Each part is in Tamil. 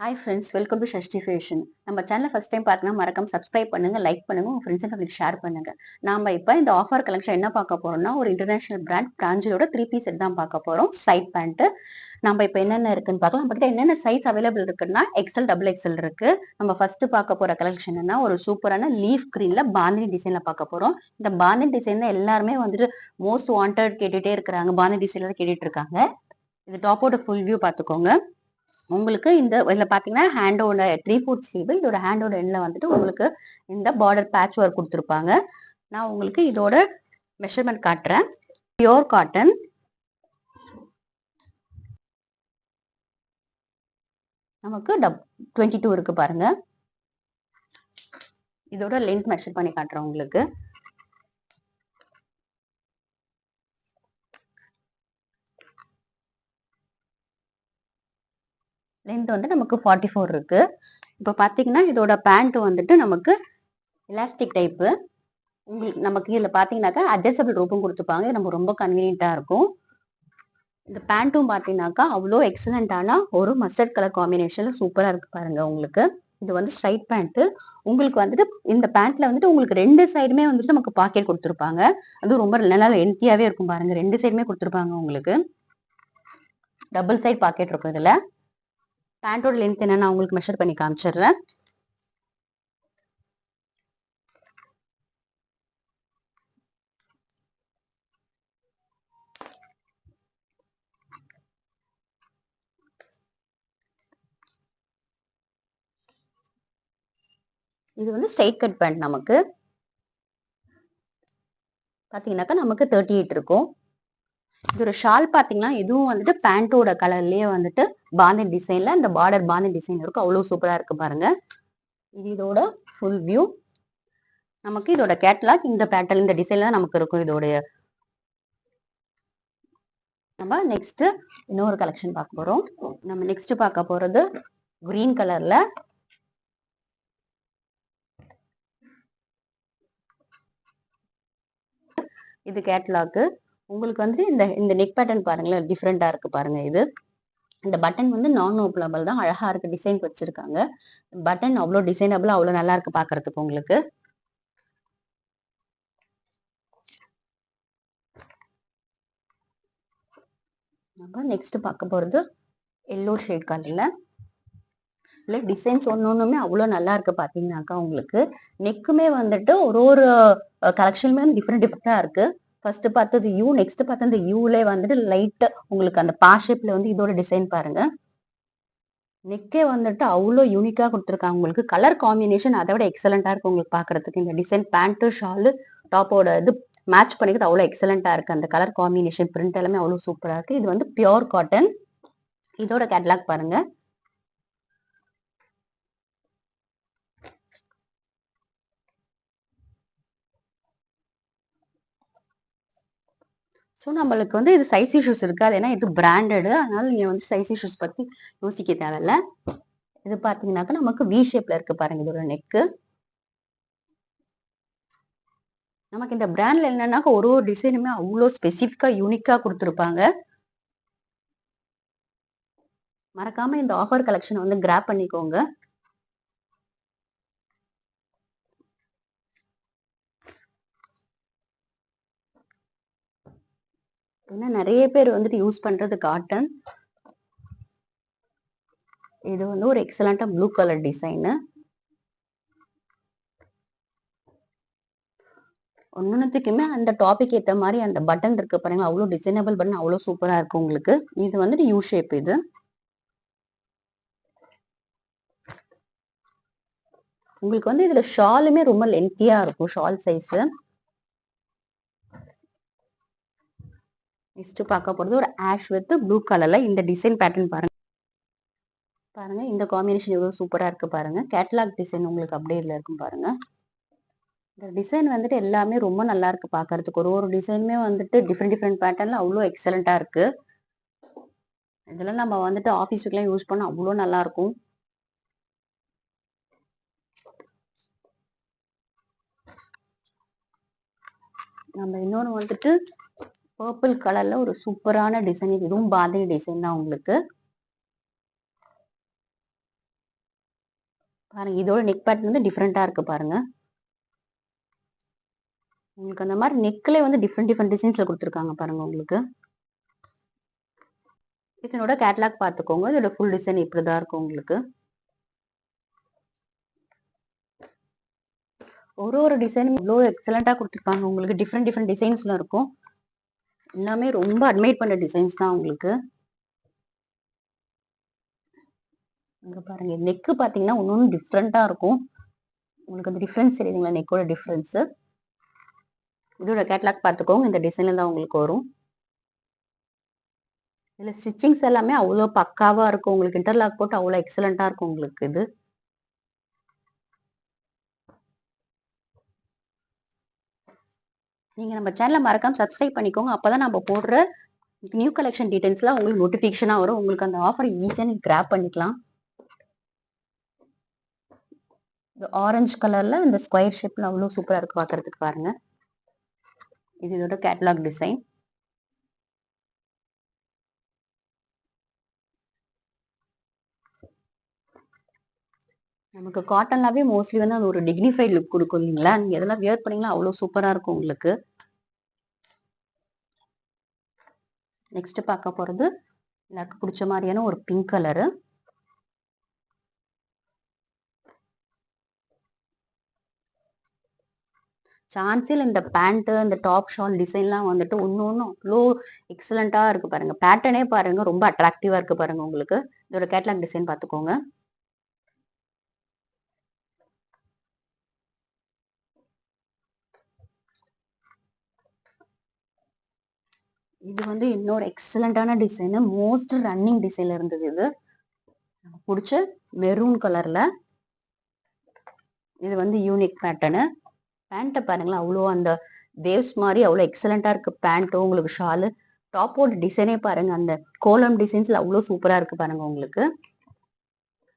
Hi friends welcome to Shashti fashion நம்ம சேனலை ஃபஸ்ட் டைம் பார்த்தீங்கன்னா மறக்காம சப்ஸ்கிரைப் பண்ணுங்க லைக் பண்ணுங்க உங்க ஃப்ரெண்ட்ஸ் நம்மளுக்கு ஷேர் பண்ணுங்க. நாம இப்போ இந்த ஆஃபர் கலெக்ஷன் என்ன பார்க்க போறோம்னா ஒரு இன்டர்நேஷனல் பிராண்ட் பிராஞ்சலோட த்ரீ பீஸ் செட் தான் பார்க்க போறோம் ஸ்ட்ரைட் பேண்ட் நம்ம இப்போ என்னென்ன இருக்குன்னு பார்க்கலாம். நம்ம கிட்ட என்னென்ன சைஸ் அவைலபிள் இருக்குன்னா எக்ஸல் டபுள் எக்ஸல் இருக்கு. நம்ம ஃபர்ஸ்ட் பார்க்க போற கலெக்ஷன் ஒரு சூப்பரான லீஃப் கிரீன்ல பாந்தினி டிசைன்ல பார்க்க போறோம். இந்த பாந்தினி டிசைனில் எல்லாருமே வந்துட்டு மோஸ்ட் வாண்டட் கேட்டுட்டே இருக்கிறாங்க பாந்தினி டிசைன்ல கேட்டுட்டு இருக்காங்க. இது டாப்போட ஃபுல் வியூ பார்த்துக்கோங்க. உங்களுக்கு இந்த இதில் பார்த்தீங்கன்னா ஹேண்டோட த்ரீ ஃபோர்த் ஸ்லீவ் இதோட ஹேண்டோட எண்ணில் வந்துட்டு உங்களுக்கு இந்த பார்டர் பேட்ச் ஒர்க் கொடுத்துருப்பாங்க. நான் உங்களுக்கு இதோட மெஷர்மெண்ட் காட்டுறேன். பியோர் காட்டன் நமக்கு டப் டுவெண்ட்டி டூ இருக்கு பாருங்க. இதோட லென்த் மெஷர் பண்ணி காட்டுறேன் உங்களுக்கு. லென்த் வந்து நமக்கு ஃபார்ட்டி ஃபோர் இருக்கு. இப்போ பார்த்தீங்கன்னா இதோட பேண்ட் வந்துட்டு நமக்கு எலாஸ்டிக் டைப்பு உங்களுக்கு நமக்கு இதில் பார்த்தீங்கன்னாக்கா அட்ஜஸ்டபிள் ரூப்பும் கொடுத்துப்பாங்க. இது நம்ம ரொம்ப கன்வீனியண்ட்டாக இருக்கும். இந்த பேண்ட்டும் பார்த்தீங்கன்னாக்கா அவ்வளோ எக்ஸலண்ட்டான ஒரு மஸ்டர்ட் கலர் காம்பினேஷனில் சூப்பராக இருக்கு பாருங்க உங்களுக்கு. இது வந்து ஸ்ட்ரைட் பேண்ட்டு உங்களுக்கு வந்துட்டு இந்த பேண்ட்ல வந்துட்டு உங்களுக்கு ரெண்டு சைடுமே வந்துட்டு நமக்கு பாக்கெட் கொடுத்துருப்பாங்க. அதுவும் ரொம்ப நல்லா லென்த்தியாவே இருக்கும் பாருங்க. ரெண்டு சைடுமே கொடுத்துருப்பாங்க உங்களுக்கு. டபுள் சைட் பாக்கெட் இருக்கும் இதுல. பேண்டோட லென்த் என்ன நான் உங்களுக்கு மெஷர் பண்ணி காமிச்சிடுறேன். இது வந்து ஸ்ட்ரைட் கட் பேண்ட் நமக்கு. பார்த்தீங்கன்னாக்கா நமக்கு தேர்ட்டி எயிட் இருக்கும். இதோட ஷால் பாத்தீங்கன்னா இதுவும் வந்துட்டு பேண்டோட கலர்லயே வந்துட்டு பாந்தி டிசைன்ல இந்த பார்டர் பாந்தி டிசைன் இருக்கும் அவ்வளவு சூப்பரா இருக்கு பாருங்க. இது இதோட ஃபுல் வியூ நமக்கு இதோட கேட்லாக் இந்த பேட்டர்ன் இந்த டிசைன்ல தான் நமக்கு இருக்கும் இதோடைய. நம்ம நெக்ஸ்ட் இன்னொரு கலெக்ஷன் பார்க்க போறோம். நம்ம நெக்ஸ்ட் பார்க்க போறது கிரீன் கலர்ல இது கேட்லாக்கு உங்களுக்கு வந்து இந்த இந்த நெக் பேட்டர்ன் பாருங்களேன் டிஃப்ரெண்டா இருக்கு பாருங்க இது. இந்த பட்டன் வந்து நான் ஓப்பனபிள் தான் அழகா இருக்கு டிசைன் வச்சிருக்காங்க. பட்டன் அவ்வளோ டிசைனபிள் அவ்வளோ நல்லா இருக்கு பாக்குறதுக்கு உங்களுக்கு. நம்ம நெக்ஸ்ட் பார்க்க போறது எல்லோ ஷேட் கலர்ல இல்லை டிசைன்ஸ் ஒன்று ஒன்றுமே அவ்வளோ நல்லா இருக்கு பார்த்தீங்கன்னாக்கா உங்களுக்கு. நெக்குமே வந்துட்டு ஒரு ஒரு கலெக்ஷனுமே டிஃப்ரெண்ட் டிஃப்ரெண்ட்டாக இருக்கு. ஃபர்ஸ்ட் பார்த்தது யூ நெக்ஸ்ட் பார்த்த அந்த யூலே வந்துட்டு லைட்டு உங்களுக்கு அந்த பா ஷேப்ல வந்து இதோட டிசைன் பாருங்க. நெக்கே வந்துட்டு அவ்வளோ யூனிக்காக கொடுத்துருக்காங்க உங்களுக்கு. கலர் காம்பினேஷன் அதை விட எக்ஸலண்டா இருக்கும் உங்களுக்கு பாக்குறதுக்கு. இந்த டிசைன் பேண்ட்டு ஷாலு டாப்போட இது மேட்ச் பண்ணிக்கிறது அவ்வளோ எக்ஸலண்டா இருக்குது அந்த கலர் காம்பினேஷன் பிரிண்ட் எல்லாமே அவ்வளோ சூப்பராக இருக்குது இது வந்து பியோர் காட்டன் இதோட கேட்லாக் பாருங்கள் ஸோ நம்மளுக்கு வந்து இது சைஸ் இஷ்யூஸ் இருக்காது. ஏன்னா இது பிராண்டடு அதனால நீங்கள் வந்து சைஸ் இஷ்யூஸ் பற்றி யோசிக்க தேவையில்ல. இது பார்த்தீங்கன்னாக்கா நமக்கு வி ஷேப்ல இருக்கு பாருங்க. இதோட நெக்கு நமக்கு இந்த பிராண்ட்ல என்னன்னாக்கா ஒரு ஒரு டிசைனுமே அவ்வளோ ஸ்பெசிஃபிக்கா யூனிக்கா கொடுத்துருப்பாங்க. மறக்காம இந்த ஆஃபர் கலெக்ஷன் வந்து கிராப் பண்ணிக்கோங்க. ஏன்னா நிறைய பேர் வந்துட்டு யூஸ் பண்றது காட்டன் இது வந்து ஒரு எக்ஸலண்டா ப்ளூ கலர் டிசைனு ஒன்னொன்னுத்துக்குமே அந்த டாபிக் ஏற்ற மாதிரி அந்த பட்டன் இருக்கு பாருங்க. அவ்வளோ டிசைனபிள் பட்டன் அவ்வளோ சூப்பராக இருக்கும் உங்களுக்கு. இது வந்துட்டு யூ ஷேப் இது. உங்களுக்கு வந்து இதில் ஷாலுமே ரொம்ப லென்த்தியாக இருக்கும் ஷால் சைஸு நெக்ஸ்ட் பார்க்க போறது ஒரு ஆஷ் வித் ப்ளூ கலர்ல இந்த டிசைன் பேட்டர்ன் பாருங்க. பாருங்க இந்த காம்பினேஷன் எவ்வளவு சூப்பரா இருக்கு பாருங்க. கேட்லாக் டிசைன் உங்களுக்கு அப்படியே இருக்கும் பாருங்க. இந்த டிசைன் வந்துட்டு எல்லாமே ரொம்ப நல்லா இருக்கு பாக்குறதுக்கு ஒரு ஒரு டிசைனுமே வந்துட்டு டிஃப்ரெண்ட் டிஃப்ரெண்ட் பேட்டர்ன்ல அவ்வளோ எக்ஸலண்டா இருக்கு. இதெல்லாம் நம்ம வந்துட்டு ஆஃபீஸ் யூஸ் பண்ண அவ்வளோ நல்லா இருக்கும். நம்ம இன்னொன்று வந்துட்டு பர்பிள் கலர்ல ஒரு சூப்பரான டிசைன் இதுவும் பாந்தினி டிசைன் தான் உங்களுக்கு. பாருங்க இதோட நெக் பேட்டர்ன் வந்து டிஃப்ரெண்டா இருக்கு பாருங்க. உங்களுக்கு அந்த மாதிரி நெக்ல வந்து டிஃப்ரெண்ட் டிஃப்ரெண்ட் டிசைன்ஸ்ல கொடுத்துருக்காங்க பாருங்க உங்களுக்கு. இதனோட கேட்லாக் பார்த்துக்கோங்க. இதோட ஃபுல் டிசைன் இப்படிதான் இருக்கும் உங்களுக்கு. ஒரு ஒரு டிசைனும் இவ்வளோ எக்ஸலண்டா கொடுத்துருப்பாங்க உங்களுக்கு டிஃப்ரெண்ட் டிஃப்ரெண்ட் டிசைன்ஸ்லாம் இருக்கும். எல்லாமே ரொம்ப அட்மைட் பண்ண டிசைன்ஸ் தான் உங்களுக்கு. இங்க பாருங்க நெக்கு பாத்தீங்கன்னா ஒன்னொன்னு டிஃப்ரெண்டா இருக்கும். உங்களுக்கு அந்த டிஃப்ரென்ஸ் தெரியுதுங்களா நெக்கோட டிஃப்ரென்ஸ் இதோட கேட்லாக் பார்த்துக்கோங்க இந்த டிசைன்ல தான் உங்களுக்கு வரும். இதுல ஸ்டிச்சிங்ஸ் எல்லாமே அவ்வளோ பக்காவா இருக்கும். உங்களுக்கு இன்டர்லாக் போட்டு அவ்வளோ எக்ஸலண்டா இருக்கும் உங்களுக்கு இது. நீங்கள் நம்ம சேனலை மறக்காமல் சப்ஸ்கிரைப் பண்ணிக்கோங்க. அப்போ தான் நம்ம போடுற நியூ கலெக்ஷன் டீட்டெயில்ஸ்லாம் உங்களுக்கு நோட்டிஃபிகேஷனாக வரும். உங்களுக்கு அந்த ஆஃபர் ஈஸியாக நீங்கள் கிராப் பண்ணிக்கலாம். இந்த ஆரஞ்சு கலரில் இந்த ஸ்கொயர் ஷேப்பில் அவ்வளோ சூப்பராக இருக்குது பார்க்குறதுக்கு பாருங்கள் இது இதோட கேட்லாக் டிசைன் நமக்கு காட்டன்லாவே மோஸ்ட்லி வந்து அது ஒரு டிக்னிஃபைட் லுக் கொடுக்கும் இல்லைங்களா? நீங்க எதெல்லாம் வியர் பண்ணீங்களா அவ்வளோ சூப்பரா இருக்கும் உங்களுக்கு. நெக்ஸ்ட் பார்க்க போறது எல்லாருக்கும் பிடிச்ச மாதிரியான ஒரு பிங்க் கலரு சான்ஸில் இந்த பேண்ட்டு இந்த டாப் ஷால் டிசைன்லாம் வந்துட்டு ஒன்று ஒன்றும் அவ்வளோ எக்ஸலண்ட்டாக இருக்குது பாருங்கள் பேட்டர்னே பாருங்கள் ரொம்ப அட்ராக்டிவாக இருக்குது பாருங்கள் உங்களுக்கு. இதோட கேட்லாக் டிசைன் பார்த்துக்கோங்க. இது வந்து இன்னொரு எக்ஸலண்டான டிசைனு மோஸ்ட் ரன்னிங் டிசைன்ல இருந்தது இது. பிடிச்ச மெரூன் கலர்ல இது வந்து யூனிக் பேட்டர்னு பேண்ட்டை பாருங்களேன் அவ்வளோ அந்த வேவ்ஸ் மாதிரி அவ்வளோ எக்ஸலண்டா இருக்கு பேண்ட்டும் உங்களுக்கு ஷாலு டாப்போட டிசைனே பாருங்கள் அந்த கோலம் டிசைன்ஸில் அவ்வளோ சூப்பராக இருக்குது பாருங்கள் உங்களுக்கு.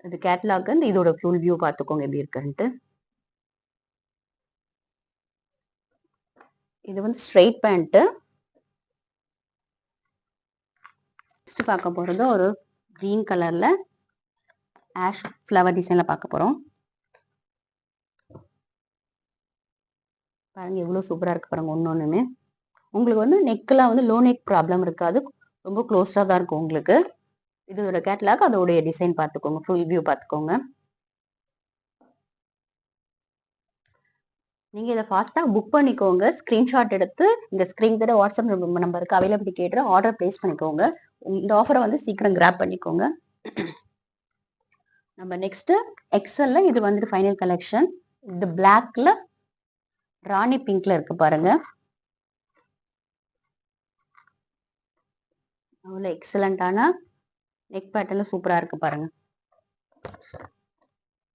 இது கேட்லாக் இந்த இதோட ஃபுல் வியூ பார்த்துக்கோங்க எப்படி இருக்குன்ட்டு. இது வந்து ஸ்ட்ரெயிட் பேண்ட்டு நெக்ஸ்ட் பார்க்க போகிறது ஒரு க்ரீன் கலரில் ஆஷ் ஃப்ளவர் டிசைனில் பார்க்க போகிறோம் பாருங்கள் எவ்வளோ சூப்பராக இருக்கு பாருங்க ஒன்று ஒன்றுமே உங்களுக்கு வந்து நெக்கெலாம் வந்து லோ நெக் ப்ராப்ளம் இருக்காது. ரொம்ப க்ளோஸ்டாக தான் இருக்கும் உங்களுக்கு. இதோட கேட்லாக் அதோடைய டிசைன் பார்த்துக்கோங்க ஃபுல் வியூ பார்த்துக்கோங்க. நீங்க இதை ஃபாஸ்ட்டாக புக் பண்ணிக்கோங்க. ஸ்க்ரீன்ஷாட் எடுத்து இந்த ஸ்க்ரீன் தர வாட்ஸ்அப் நம்பருக்கு அவைலபிள் கேட்டு ஆர்டர் பிளேஸ் பண்ணிக்கோங்க. இந்த ஆஃபரை வந்து சீக்கிரம் கிராப் பண்ணிக்கோங்க. நம்ம நெக்ஸ்ட் எக்ஸல்ல இது வந்துட்டு ஃபைனல் கலெக்ஷன் இது பிளாக்ல ராணி பிங்க்ல இருக்கு பாருங்க. அவ்வளோ எக்ஸலண்டான நெக் பேட்டர்ல சூப்பராக இருக்கு பாருங்க.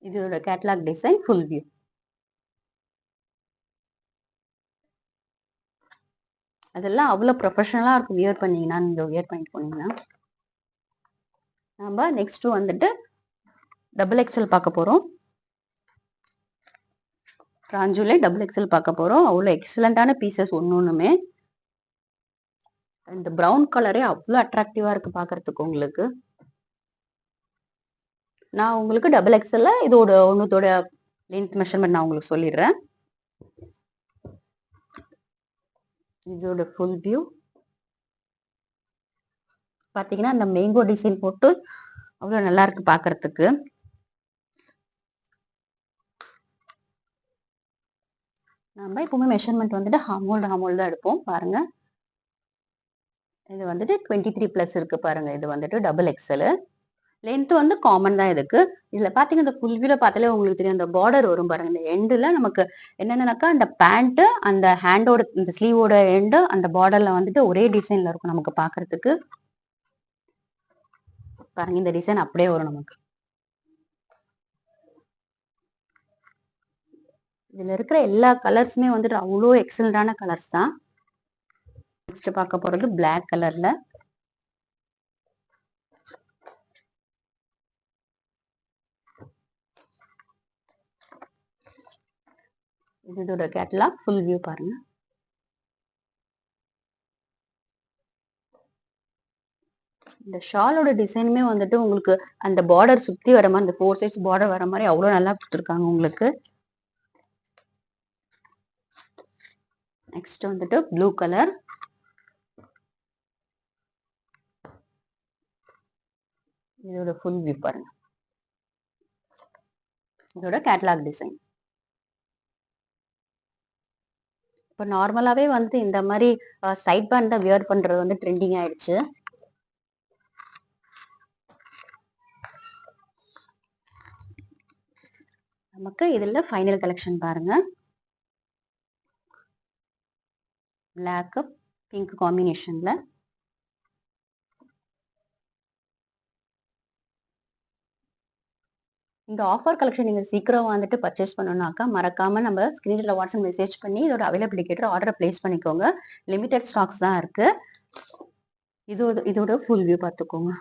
இதோட கேட்லாக் டிசைன் ஃபுல் வியூ அதெல்லாம் அவ்வளோ ப்ரொஃபஷனலாக இருக்கும். வியர் பண்ணிங்கன்னா நீங்கள் வியர் பண்ணிட்டு போனீங்கன்னா. நம்ம நெக்ஸ்ட்டு வந்துட்டு டபுள் எக்ஸல் பார்க்க போகிறோம் ராஞ்சூலே டபுள் எக்ஸல் பார்க்க போகிறோம் அவ்வளோ எக்ஸலண்ட்டான பீசஸ் ஒன்று ஒன்றுமே இந்த ப்ரௌன் கலரே அவ்வளோ அட்ராக்டிவாக இருக்குது பார்க்கறதுக்கு உங்களுக்கு. நான் உங்களுக்கு டபுள் எக்ஸல்ல இதோட ஒன்றுத்தோட லென்த் மெஷர்மெண்ட் நான் உங்களுக்கு சொல்லிடுறேன். இதோட ஃபுல் வியூ பார்த்தீங்கன்னா அந்த மேங்கோ டிசைன் போட்டு அவ்வளோ நல்லா இருக்கு பார்க்கறதுக்கு நம்ம எப்பவுமே மெஷர்மெண்ட் வந்துட்டு ஹாமோல்டு ஹாமோல் தான் எடுப்போம். பாருங்க. இது வந்துட்டு டுவெண்ட்டி த்ரீ ப்ளஸ் இருக்கு பாருங்க. இது வந்துட்டு டபுள் எக்ஸலு லென்த் வந்து காமன் தான் இதுக்கு இதுல பாத்தீங்கன்னா இந்த ஃபுல்வியூல பார்த்தாலே உங்களுக்கு தெரியும். அந்த பார்டர் வரும் பாருங்க. இந்த எண்டுல நமக்கு என்னென்னக்கா அந்த பேண்ட் அந்த ஹேண்டோட இந்த ஸ்லீவோட எண்டு அந்த பார்டர்ல வந்துட்டு ஒரே டிசைன்ல இருக்கும் நமக்கு பாக்குறதுக்கு. பாருங்க இந்த டிசைன் அப்படியே வரும் நமக்கு. இதுல இருக்கிற எல்லா கலர்ஸுமே வந்துட்டு அவ்வளோ எக்ஸலண்டான கலர்ஸ் தான். நெக்ஸ்ட் பார்க்க போறது பிளாக் கலர்ல இது இதோட கேட்டலாக் ஃபுல் வியூ பாருங்க. இந்த ஷாலோட டிசைனுமே வந்துட்டு உங்களுக்கு அந்த பார்டர் சுற்றி வர மாதிரி அந்த ஃபோர் சைட்ஸ் பார்டர் வர மாதிரி அவ்வளோ நல்லா கொடுத்துருக்காங்க உங்களுக்கு. நெக்ஸ்ட் வந்துட்டு ப்ளூ கலர் இதோட ஃபுல் வியூ பாருங்க. இதோட கேட்லாக் டிசைன் இப்போ நார்மலாகவே வந்து இந்த மாதிரி சைட் பேண்ட் தான் வியர் பண்ணுறது வந்து ட்ரெண்டிங் ஆயிடுச்சு. நமக்கு இதில் ஃபைனல் கலெக்ஷன் பாருங்க. பிளாக்கு பிங்க் காம்பினேஷனில் இந்த ஆஃபர் கலெக்ஷன் நீங்கள் சீக்கிரம் வந்துட்டு பர்ச்சேஸ் பண்ணணும்னாக்கா மறக்காம நம்ம ஸ்கிரீன்ல வாட்ஸ்அப் மெசேஜ் பண்ணி இதோட அவைலபிலிட்டி ஆர்டர் பிளேஸ் பண்ணிக்கோங்க. லிமிடெட் ஸ்டாக்ஸ் தான் இருக்கு. இது இதோட ஃபுல் வியூ பார்த்துக்கோங்க.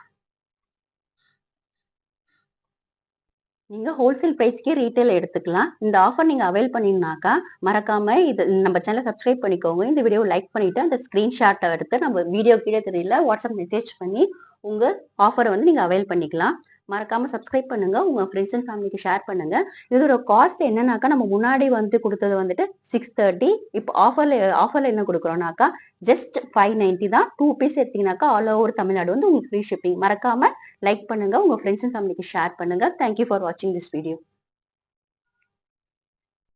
நீங்க ஹோல்சேல் பிரைஸ்க்கே ரீட்டைல் எடுத்துக்கலாம். இந்த ஆஃபர் நீங்க அவைல் பண்ணீங்கனாக்கா மறக்காம இது நம்ம சேனல் சப்ஸ்கிரைப் பண்ணிக்கோங்க. இந்த வீடியோ லைக் பண்ணிட்டு அந்த ஸ்கிரீன்ஷாட்டை எடுத்து நம்ம வீடியோ கீழே தெரியல வாட்ஸ்அப் மெசேஜ் பண்ணி உங்க ஆஃபரை வந்து நீங்க அவைல் பண்ணிக்கலாம். மறக்காம சப்ஸ்கிரைப் பண்ணுங்க உங்க ஃப்ரெண்ட்ஸ் அண்ட் ஃபேமிலிக்கு ஷேர் பண்ணுங்க. இதோட காஸ்ட் என்னன்னாக்கா நம்ம முன்னாடி வந்து கொடுத்தது வந்துட்டு சிக்ஸ் தேர்ட்டி இப்போ ஆஃபர்ல ஆஃபர்ல என்ன கொடுக்குறோம்னாக்கா ஜஸ்ட் ஃபைவ் நைன்ட்டி தான். டூ பீஸ் எடுத்தீங்கன்னாக்கா ஆல் ஓவர் தமிழ்நாடு வந்து உங்களுக்கு ஃப்ரீ ஷிப்பிங் மறக்காம லைக் பண்ணுங்க உங்க ஃப்ரெண்ட்ஸ் அண்ட் ஃபேமிலிக்கு ஷேர் பண்ணுங்க. தேங்க்யூ ஃபார் வாட்சிங் திஸ் வீடியோ